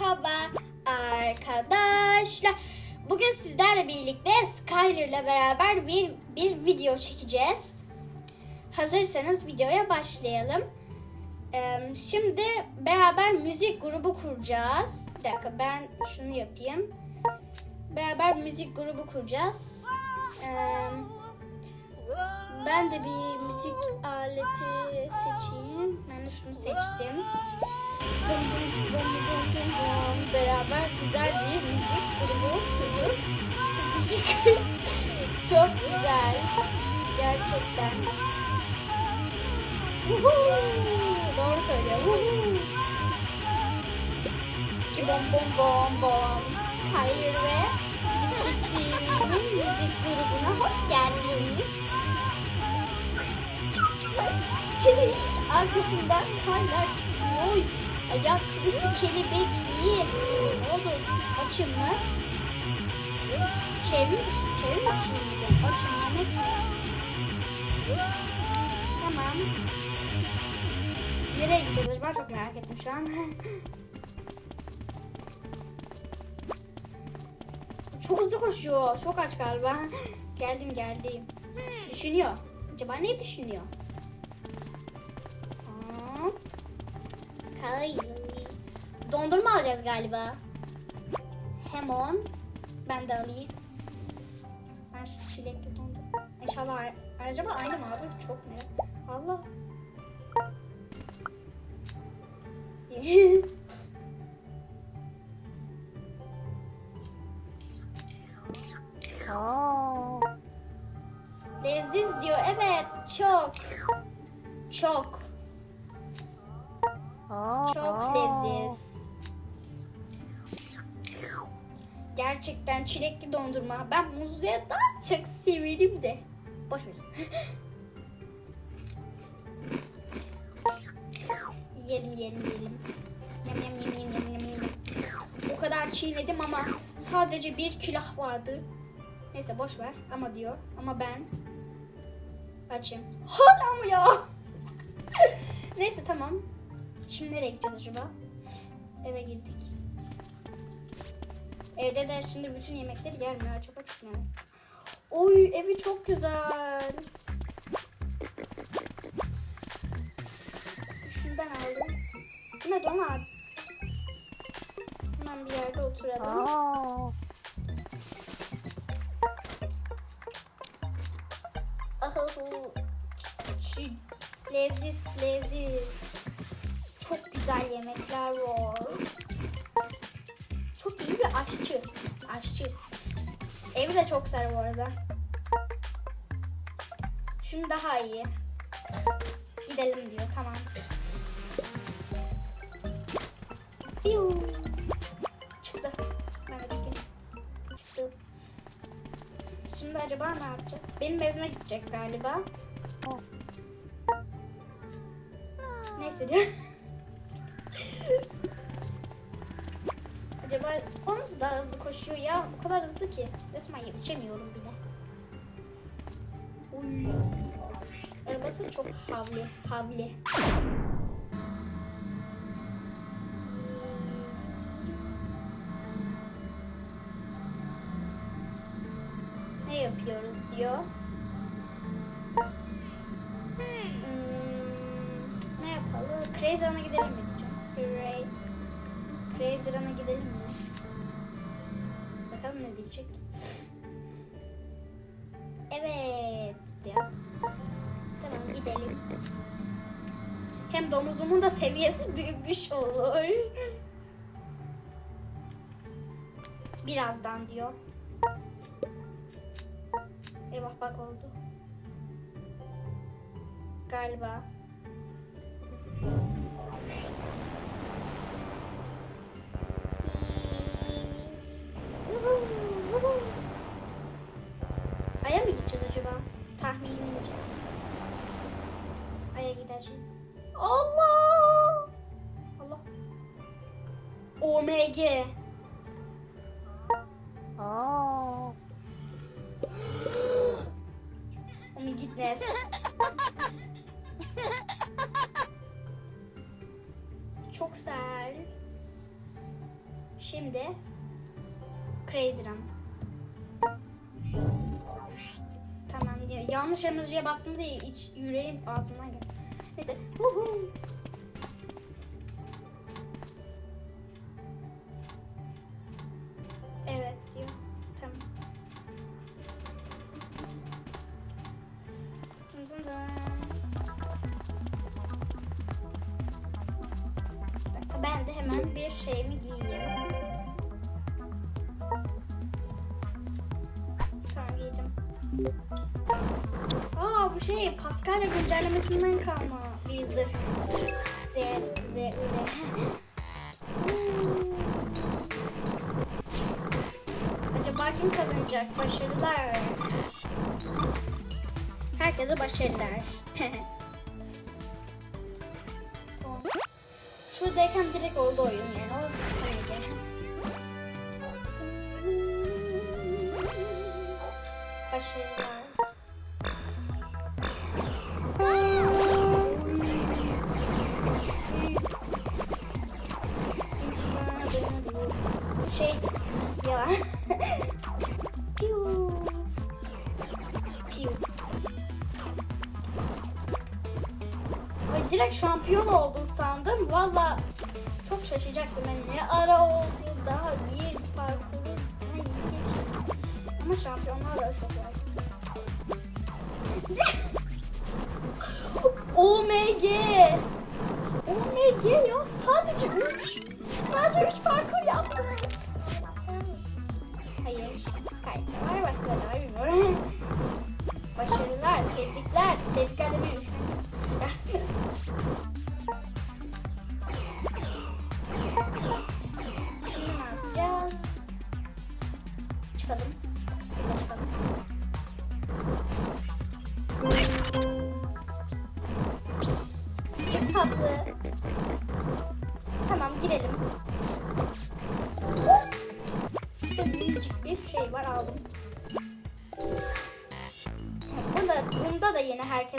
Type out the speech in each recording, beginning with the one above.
Merhaba arkadaşlar. Bugün sizlerle birlikte Skyler ile beraber bir, bir video çekeceğiz. Hazırsanız videoya başlayalım. Şimdi beraber müzik grubu kuracağız. Bir dakika ben şunu yapayım. Beraber müzik grubu kuracağız. Ben de bir müzik aleti seçeyim. Ben de şunu seçtim. Dım dım tık bum bum bum bum. Beraber güzel bir müzik grubu kurduk. Bu müzik çok güzel. Gerçekten. Woohoo! Doğru söylüyor. Woohoo! Ski bom bom bom bom. Skyler ve Cik TV'nin müzik grubuna hoş geldiniz. Çok güzel. Şey, arkasından karlar çıkıyor. Ayakkabısı kelebekli. Ne oldu? Açın mı? Çevir mi açayım bir de? Açın yemek mi? Tamam. Nereye gideceğiz acaba? Çok merak ettim şu an. Çok hızlı koşuyor. Çok aç galiba. geldim geldim. Düşünüyor. Acaba ne düşünüyor? Sky. Dondurma alacağız galiba. Hemen. Ben de alayım. Ben şu çilekli dondurma. İnşallah acaba aynı mı abi? Çok merak. Allah. Çilekli dondurma. Ben muzluya daha çok severim de. Boş ver. yiyelim yiyelim yiyelim. Yem yem yem yem yem yem yem. O kadar çiğnedim ama sadece bir külah vardı. Neyse boş ver ama diyor. Ama ben açım. Hala mı ya? Neyse tamam. Şimdi nereye gideceğiz acaba? Eve girdik. Evde de şimdi bütün yemekleri yer mi acaba? Çok merak. Oy evi çok güzel. Şundan aldım. Bu ne donat? Hemen bir yerde oturalım. Oo. Ahu. Şu leziz leziz. Çok güzel yemekler var. Aşçı. Aşçı. Evi de çok güzel bu arada. Şimdi daha iyi. Gidelim diyor. Tamam. Piu. Çıktı. Ben. Çıktı. Şimdi acaba ne yapacak? Benim evime gidecek galiba. Neyse diyor. nasıl daha hızlı koşuyor ya? O kadar hızlı ki. Resmen yetişemiyorum bile. Uy. Arabası çok havli. Havli. Ne yapıyoruz diyor. Hmm, ne yapalım? Crazy gidelim mi Diyecek. Evet diyor. Tamam gidelim. Hem domuzumun da seviyesi büyümüş olur. Birazdan diyor. Eyvah bak oldu. Galiba. Aya mı gideceğiz acaba? Tahminimce. Aya gideceğiz. Allah! Allah. OMG. Omi git ne Çok ser. Şimdi Crazy Run. Yanlış emojiye bastım diye iç yüreğim ağzımdan geldi. Neyse. Huhu. Evet diyor. Tamam. Dın dın dın. Bir dakika ben de hemen bir şeyimi Paskalya güncellemesinden kalma bir zırh. Z, Z, öyle. Acaba kim kazanacak? Başarılar. Herkese başarılar. tamam. Şuradayken direkt oldu oyun yani. O? Başarılar. Şeydi. Ya. Piu. Piu. Ay direkt şampiyon oldun sandım. Valla çok şaşacaktım. Ben ne ara oldu daha bir parkuru. Ama şampiyonlar da çok var. OMG. OMG ya sadece 3. Sadece 3 parkur Skype'da var başka da var bilmiyorum. Başarılar, tebrikler. Tebrikler demiyorum şu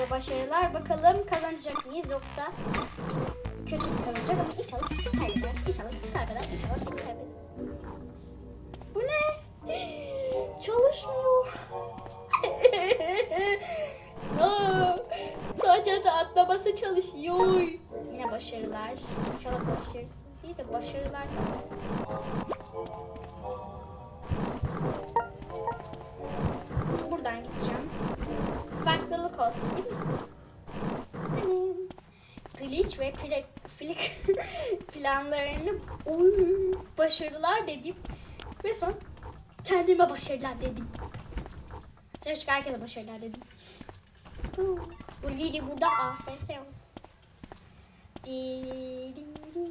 herkese başarılar. Bakalım kazanacak mıyız yoksa kötü mü kazanacak ama inşallah kötü kaybeder. İnşallah kötü kaybeder. İnşallah kötü kaybeder. Bu ne? Çalışmıyor. Aa, sadece de atlaması çalışıyor. Yine başarılar. İnşallah başarısız değil de başarılar. Buradan gideceğim. Farklılık olsun değil mi? Glitch ve pla- flick planlarını başarılar dedim. Ve son kendime başarılar dedim. Keşke herkese başarılar dedim. Bu, Lili bu da AFK. Di, di, di, di.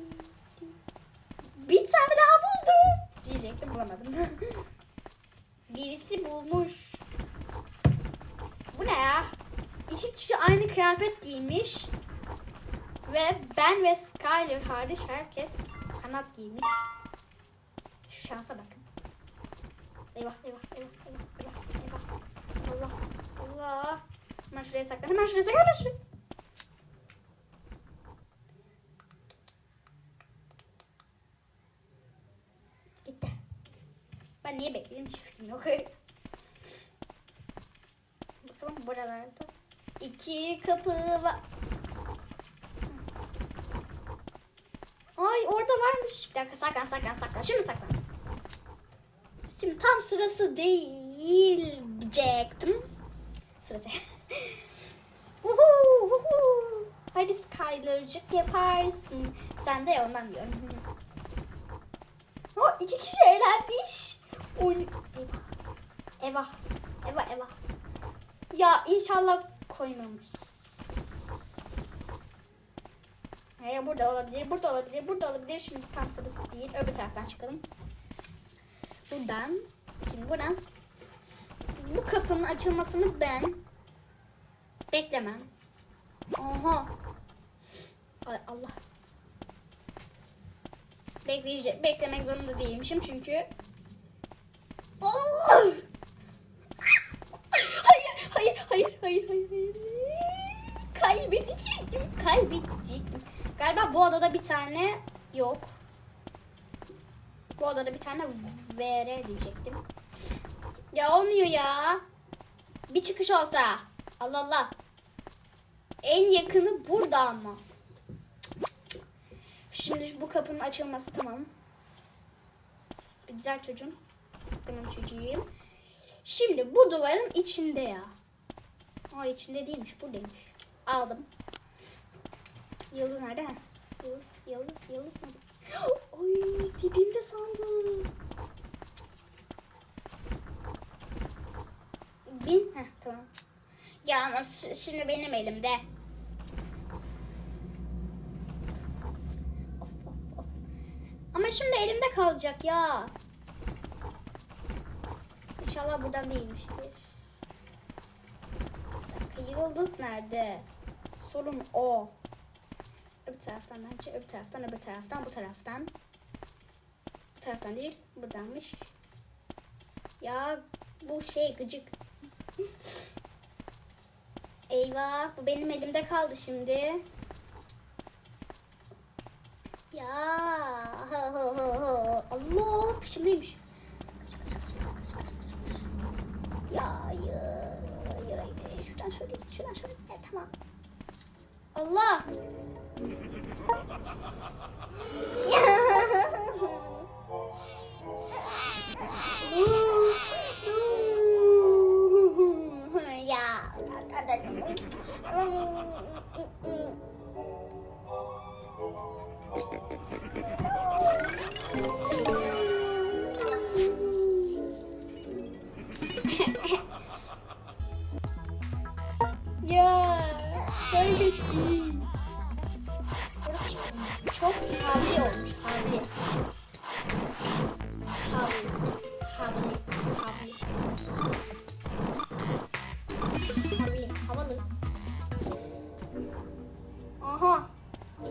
Bir tane daha buldum. Diyecektim bulamadım. Birisi bulmuş. Bu ne ya? İki kişi aynı kıyafet giymiş. Ve ben ve Skyler hariç herkes kanat giymiş. Şu şansa bakın. Eyvah eyvah eyvah eyvah eyvah eyvah. Allah Allah. Hemen şuraya saklan hemen şuraya saklan hemen şuraya. Gitti. Ben niye bekledim hiç fikrim yok. Bakalım buralarda. İki kapı var. Ay orada varmış. Bir dakika saklan saklan saklan. Şimdi saklan. Şimdi tam sırası değil diyecektim. Sırası. Uhu, uhu. Hadi Skyler'cık yaparsın. Sen de ya ondan diyorum. O iki kişi eğlenmiş. Oy. Eyvah. Eyvah. Eyvah eyvah. Ya inşallah koymamış. Hayır burada olabilir, burada olabilir, burada olabilir. Şimdi tam sırası değil. Öbür taraftan çıkalım. Buradan. Şimdi buradan. Bu kapının açılmasını ben beklemem. Oha. Ay Allah. Bekleyecek, beklemek zorunda değilmişim çünkü. Allah! Hayır, hayır, hayır, hayır. Kaybedecektim, kaybedecektim. Galiba bu odada bir tane yok. Bu odada bir tane VR diyecektim. Ya olmuyor ya. Bir çıkış olsa. Allah Allah. En yakını burada ama. Şimdi bu kapının açılması tamam. Güzel çocuğum. Tamam çocuğum. Şimdi bu duvarın içinde ya. Aa içinde değilmiş buradaymış. Aldım. Yıldız nerede? Ha? Yıldız, yıldız, yıldız nerede? Oy dibimde sandım. Bin. Heh tamam. Ya ama şimdi benim elimde. Of, of, of. Ama şimdi elimde kalacak ya. İnşallah buradan değilmiştir. Yıldız nerede? Sorun o. Öbür taraftan bence. Öbür taraftan, öbür taraftan, bu taraftan. Bu taraftan değil, buradanmış. Ya bu şey gıcık. Eyvah, bu benim elimde kaldı şimdi. Ya Allah peşimdeymiş. Ya. Şuradan şöyle git, şuradan şöyle git. Tamam. Allah. Ya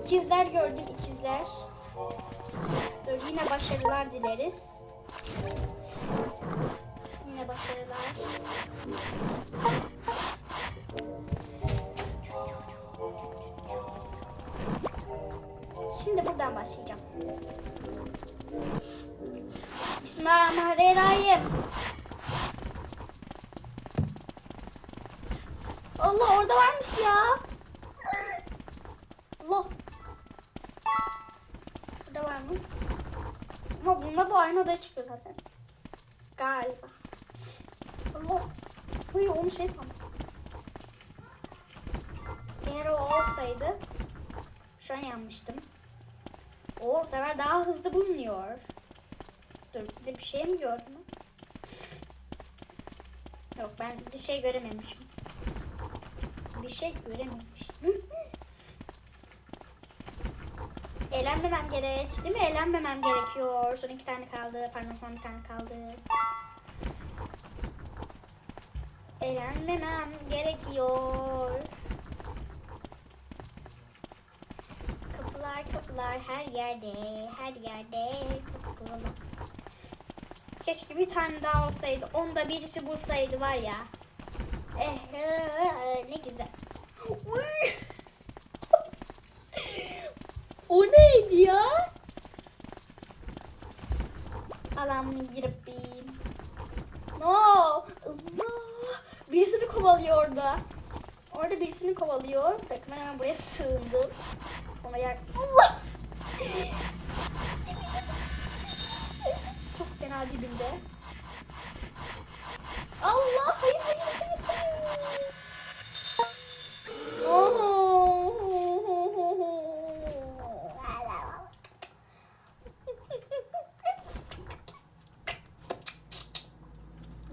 İkizler gördüm ikizler. Dur yine başarılar dileriz. Yine başarılar. Şimdi buradan başlayacağım. Bismillahirrahmanirrahim. Allah orada varmış ya. Ama bunda bu aynı çıkıyor zaten. Galiba. Allah. Uy onu şey sandım. Eğer o olsaydı şu an yanmıştım. O sefer daha hızlı bulunuyor. Dur bir şey mi gördüm? Yok ben bir şey görememişim. Bir şey görememişim. Eğlenmemem gerek değil mi? Eğlenmemem gerekiyor. Son iki tane kaldı. Pardon bir tane kaldı. Eğlenmemem gerekiyor. Kapılar kapılar her yerde, her yerde kapılar. Keşke bir tane daha olsaydı. Onda birisi bulsaydı var ya. Eh, eh, ne güzel. Uy. O neydi ya? Alam yırbbim. No. Allah. Birisini kovalıyor orada. Orada birisini kovalıyor. Bakın hemen buraya sığındım. Ona yer... Allah! Çok fena dibimde. Allah! Hayır, hayır, hayır, hayır.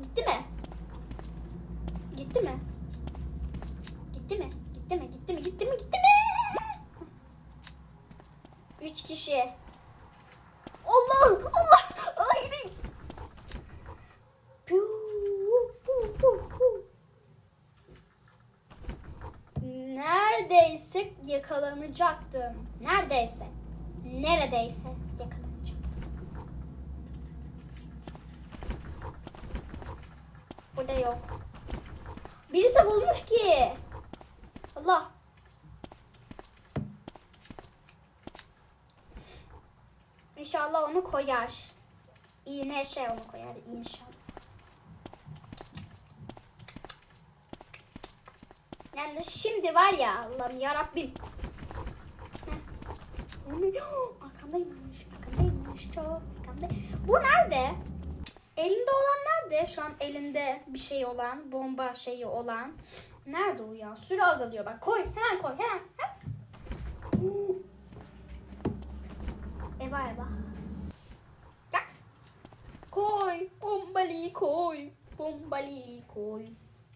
Gitti mi? Gitti mi? Gitti mi? Gitti mi? Gitti mi? Gitti mi? Gitti mi? Üç kişi. Allah! Allah! Hayır! Piu, hu, hu, hu. Neredeyse yakalanacaktım. Neredeyse. Neredeyse yakalanacaktım. Burada yok. Birisi bulmuş ki. Allah. İnşallah onu koyar. İğne şey onu koy hadi inşallah. Yani şimdi var ya Allah'ım yarabbim. Arkamdaymış, arkamdaymış, çok arkamda. Bu nerede? Elinde olan nerede? Şu an elinde bir şey olan, bomba şeyi olan. Nerede o ya? Süre azalıyor bak. Koy, hemen koy, hemen. Eba eba. Koy, bombali koy, bombali koy,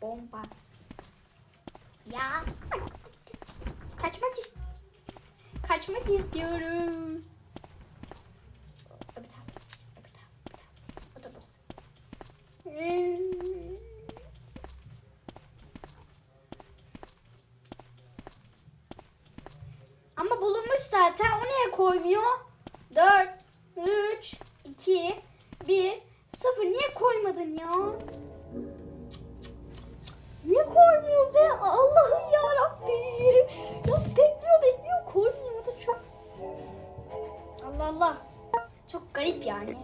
bomba. Ya. Kaçmak ist Kaçmak istiyorum. Öbür taraf, öbür taraf, öbür taraf. O da burası. Ama bulunmuş zaten. O niye koymuyor? 4, 3, 2, 1, 0. Niye koymadın ya? Koymuyor be? Allah'ım ya Rabbim. Ya bekliyor bekliyor koymuyor da çok. Allah Allah. Çok garip yani.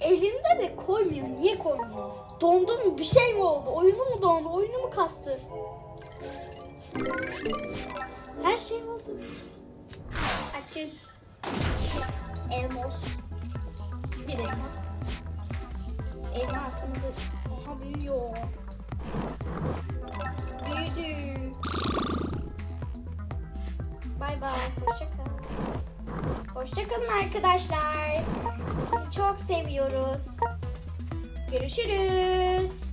Elinde de koymuyor. Niye koymuyor? Dondu mu? Bir şey mi oldu? Oyunu mu dondu? Oyunu mu kastı? Her şey oldu. Açın. Elmas. Bir elmas. Elmasımızı Aha büyüyor. Büyüdü. Bay bay. Hoşçakalın. Hoşçakalın arkadaşlar. Sizi çok seviyoruz. Görüşürüz.